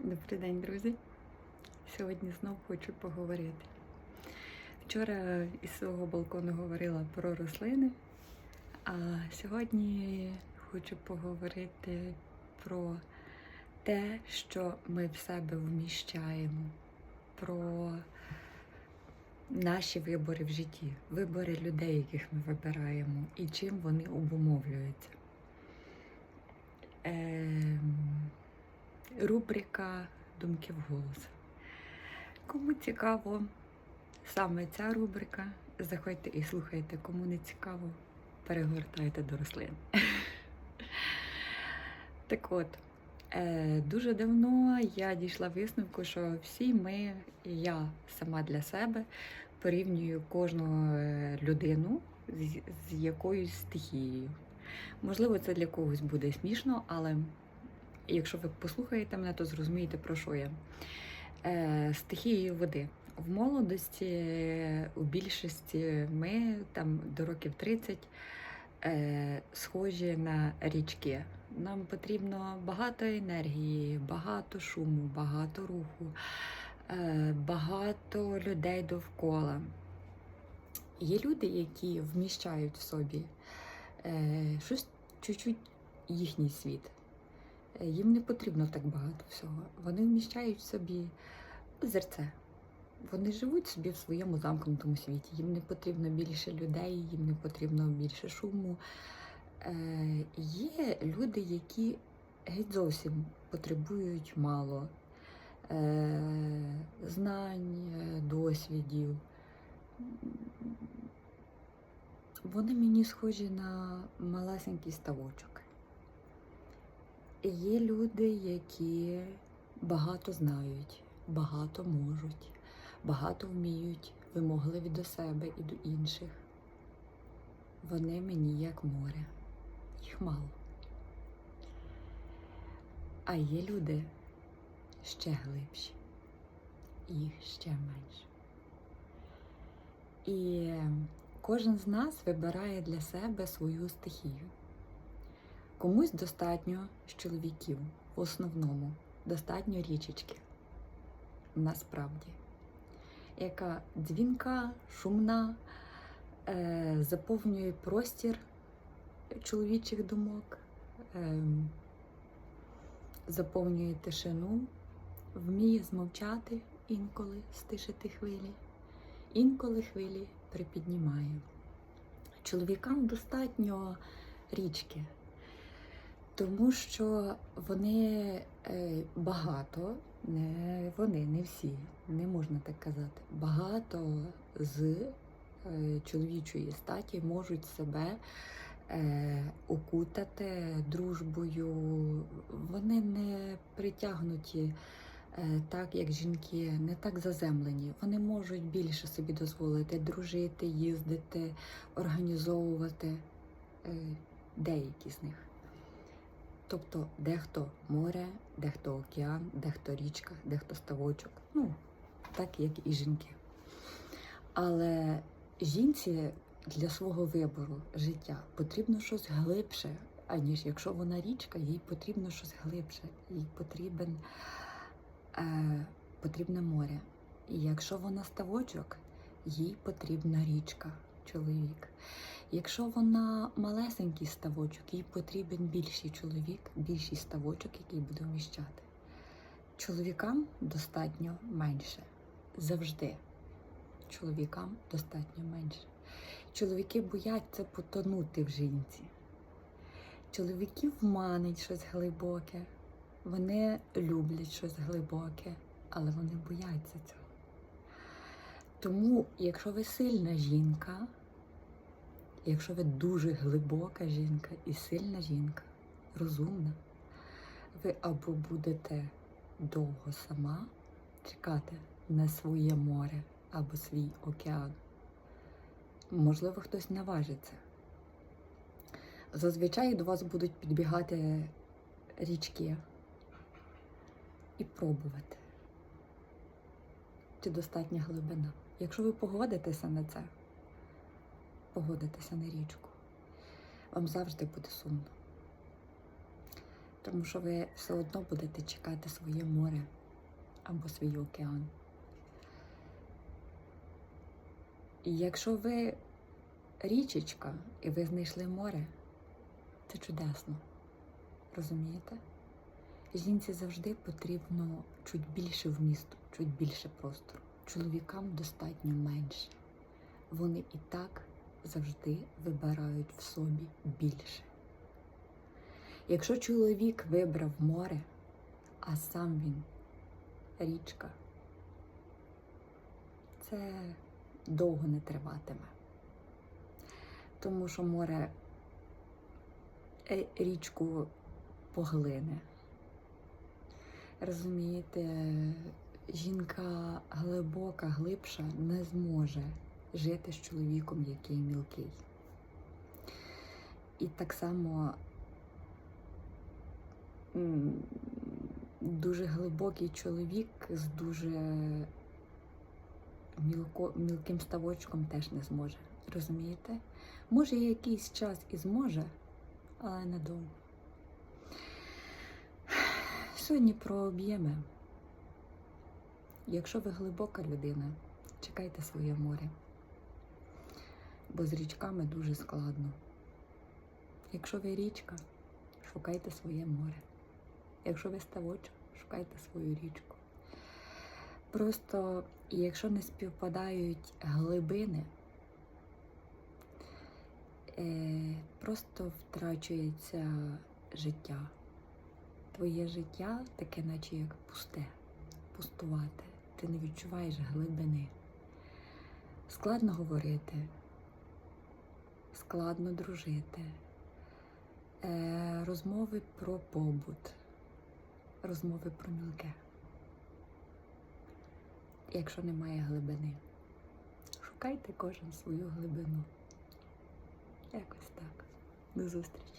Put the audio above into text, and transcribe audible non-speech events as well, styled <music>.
Добрий день, друзі. Сьогодні знов хочу поговорити. Вчора із свого балкону говорила про рослини, а сьогодні хочу поговорити про те, що ми в себе вміщаємо, про наші вибори в житті, вибори людей, яких ми вибираємо, і чим вони обумовлюються. Рубрика Думки в голос. Кому цікаво саме ця рубрика, заходьте і слухайте. Кому не цікаво, перегортайте до рослин. <laughs> Так от, е, дуже давно я дійшла висновку, що всі ми, я сама для себе порівнюю кожну е, людину з якоюсь стихією. Можливо, це для когось буде смішно, але якщо ви послухаєте мене, то зрозумієте, про що я. Е, стихією води. В молодості у більшості ми там до років 30 е, схожі на річки. Нам потрібно багато енергії, багато шуму, багато руху, е, багато людей довкола. Є люди, які вміщають в собі е, щось чуть-чуть їхній світ. Їм не потрібно так багато всього. Вони вміщають в собі озерце. Вони живуть собі в своєму замкнутому світі. Їм не потрібно більше людей, їм не потрібно більше шуму. Е, є люди, які геть зовсім потребують мало е, знань, е, досвідів. Вони мені схожі на малесенький ставочок. Є люди, які багато знають, багато можуть, багато вміють, вимогливі до себе і до інших. Вони мені як море, їх мало. А є люди ще глибші, їх ще менше. І кожен з нас вибирає для себе свою стихію. Комусь достатньо з чоловіків, в основному достатньо річечки. Насправді, яка дзвінка, шумна, е, заповнює простір чоловічих думок, е, заповнює тишину, вміє змовчати інколи стишити хвилі, інколи хвилі припіднімає. Чоловікам достатньо річки. Тому що вони е, багато, не вони, не всі, не можна так казати. Багато з е, чоловічої статі можуть себе е, окутати дружбою. Вони не притягнуті так, як жінки, не так заземлені. Вони можуть більше собі дозволити дружити, їздити, організовувати деякі з них. Тобто дехто море, дехто океан, дехто річка, дехто ставочок. Ну, так як і жінки. Але жінці для свого вибору життя потрібно щось глибше, аніж якщо вона річка, їй потрібно щось глибше, їй потрібен, е, потрібне море. І якщо вона ставочок, їй потрібна річка, чоловік. Якщо вона малесенький ставочок, їй потрібен більший чоловік, більший ставочок, який буде вміщати. Чоловікам достатньо менше. Завжди. Чоловікам достатньо менше. Чоловіки бояться потонути в жінці. Чоловіків манить щось глибоке. Вони люблять щось глибоке, але вони бояться цього. Тому, якщо ви сильна жінка, Якщо ви дуже глибока жінка і сильна жінка, розумна, ви або будете довго сама чекати на своє море або свій океан. Можливо, хтось наважиться. Зазвичай до вас будуть підбігати річки і пробувати, чи достатня глибина. Якщо ви погодитеся на це, погодитеся на річку. Вам завжди буде сумно. Тому що ви все одно будете чекати своє море або свій океан. І якщо ви річечка і ви знайшли море, це чудесно. Розумієте? Жінці завжди потрібно чуть більше вмісту, чуть більше простору. Чоловікам достатньо менше. Вони і так завжди вибирають в собі більше. Якщо чоловік вибрав море, а сам він річка, це довго не триватиме. Тому що море е, річку поглине. Розумієте, жінка глибока, глибша не зможе жити з чоловіком, який мілкий. І так само дуже глибокий чоловік з дуже мілко, мілким ставочком теж не зможе. Розумієте? Може, якийсь час і зможе, але недовго. Сьогодні про об'єми. Якщо ви глибока людина, чекайте своє море. Бо з річками дуже складно. Якщо ви річка, шукайте своє море. Якщо ви ставочок, шукайте свою річку. Просто, якщо не співпадають глибини, е, просто втрачується життя. Твоє життя таке, наче як пусте, пустувате. Ти не відчуваєш глибини. Складно говорити, складно дружити. Е, розмови про побут, розмови про мілке. Якщо немає глибини, шукайте кожен свою глибину. Якось так. До зустрічі.